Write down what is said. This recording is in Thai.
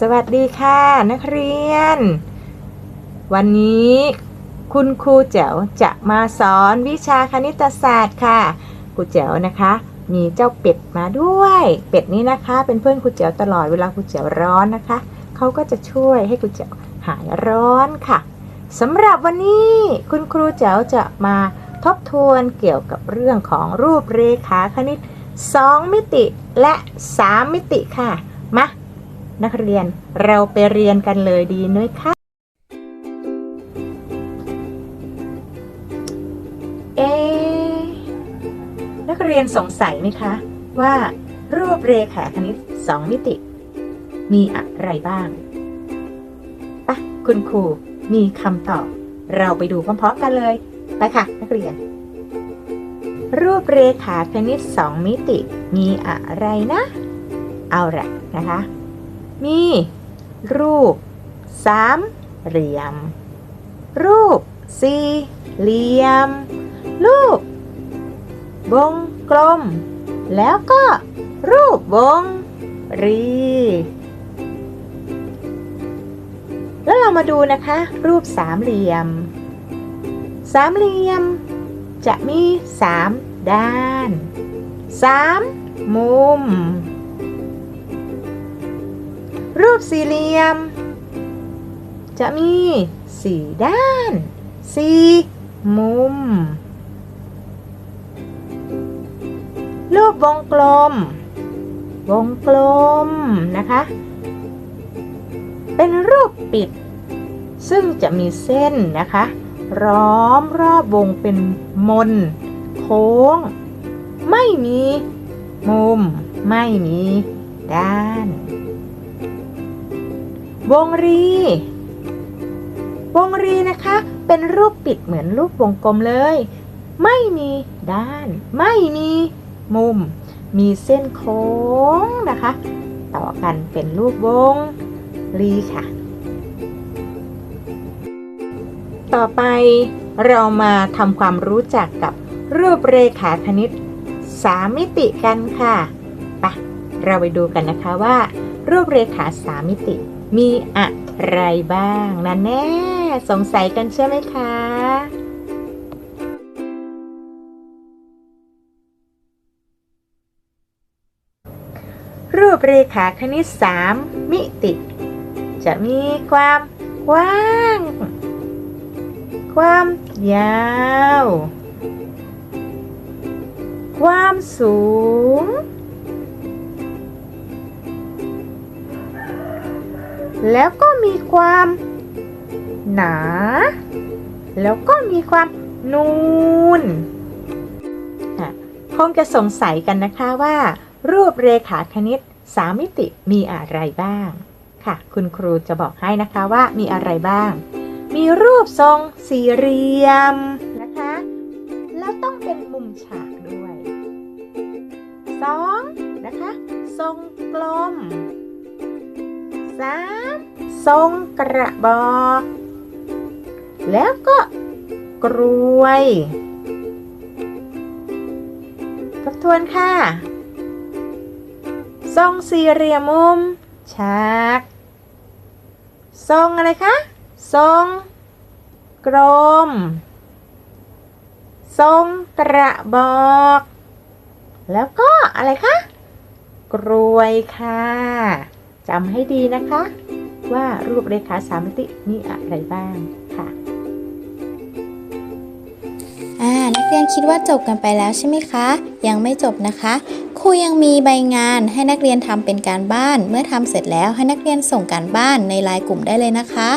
สวัสดีค่ะ นักเรียน วันนี้คุณครูแจ๋วจะมาสอนวิชาคณิตศาสตร์ค่ะครูแจ๋วนะคะ มีเจ้าเป็ดมาด้วย เป็ดนี้นะคะ เป็นเพื่อนครูแจ๋วตลอดเวลาครูแจ๋วร้อนนะคะเขาก็จะช่วยให้ครูแจ๋วหายร้อนค่ะสำหรับวันนี้คุณครูแจ๋วจะมาทบทวนเกี่ยวกับเรื่องของรูปเรขาคณิต 2 มิติและ 3 มิติค่ะมา นักเรียนเราไปเรียนกันเลยดีไหมคะเอะนักเรียนสงสัยไหมคะ ว่ารูปเรขาคณิต2มิติ มีอะไรบ้างปะคุณครูมีคำตอบ เราไปดูพร้อมๆกันเลย ไปค่ะ นักเรียน รูปเรขาคณิต2มิติมีอะไรนะ เอาละนะคะ มีรูปสามเหลี่ยม รูปสี่เหลี่ยม รูป วงกลม แล้วก็รูปวงรี แล้วเรามาดูนะคะ รูปสามเหลี่ยม สามเหลี่ยม จะมีสามด้านสามมุม รูปสี่เหลี่ยม จะมีสี่ด้านสี่มุม รูปวงกลม วงกลมนะคะ เป็นรูปปิด ซึ่งจะมีเส้นนะคะล้อมรอบวงเป็นมน โค้ง ไม่มีมุม ไม่มีด้าน วงรี วงรีนะคะ เป็นรูปปิดเหมือนรูปวงกลมเลย ไม่มีด้าน ไม่มีมุม มีเส้นโค้งนะคะ ต่อกันเป็นรูปวงรีค่ะ ต่อไปเรามาทำความรู้จักกับรูปเรขาคณิต3มิติกันค่ะไปะเราไปดูกันนะคะว่า รูปเรขา3มิติ มีอะไรบ้างนะแน่สงสัยกันใช่ไหมคะ รูปเรขาคณิต 3 มิติ จะมีความกว้าง ความยาว ความสูง แล้วก็มีความ หนา แล้วก็มีความนูนอะคงจะสงสัยกันนะคะว่า รูปเรขาคณิต3มิติมีอะไรบ้าง ค่ะ คุณครูจะบอกให้นะคะว่ามีอะไรบ้าง มีรูปทรงสี่เหลี่ยมนะคะ แล้วต้องเป็นมุมฉากด้วยสองนะคะ ทรงกลมสาม ทรงกระบอก แล้วก็กรวยทบทวนค่ะ ทรงสี่เหลี่ยมมุมฉาก ทรงอะไรคะ ทรงกลม ทรงกระบอก แล้วก็อะไรคะ กรวยค่ะจำให้ดีนะคะ ว่ารูปเรขาสามมิติมีอะไรบ้างค่ะอ่านักเรียนคิดว่าจบกันไปแล้วใช่ไหมคะ ยังไม่จบนะคะครูยังมีใบงานให้นักเรียนทำเป็นการบ้าน เมื่อทำเสร็จแล้วให้นักเรียนส่งการบ้านในไลน์กลุ่มได้เลยนะคะ